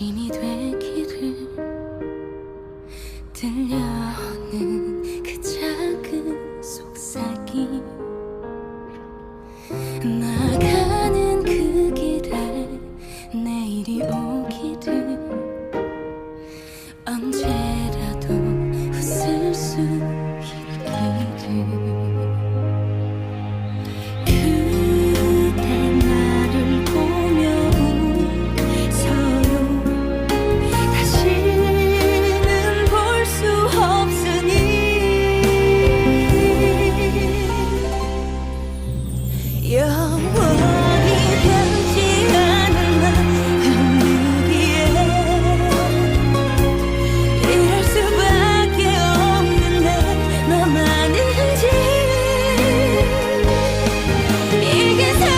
아침이 되기를 들려는 your world.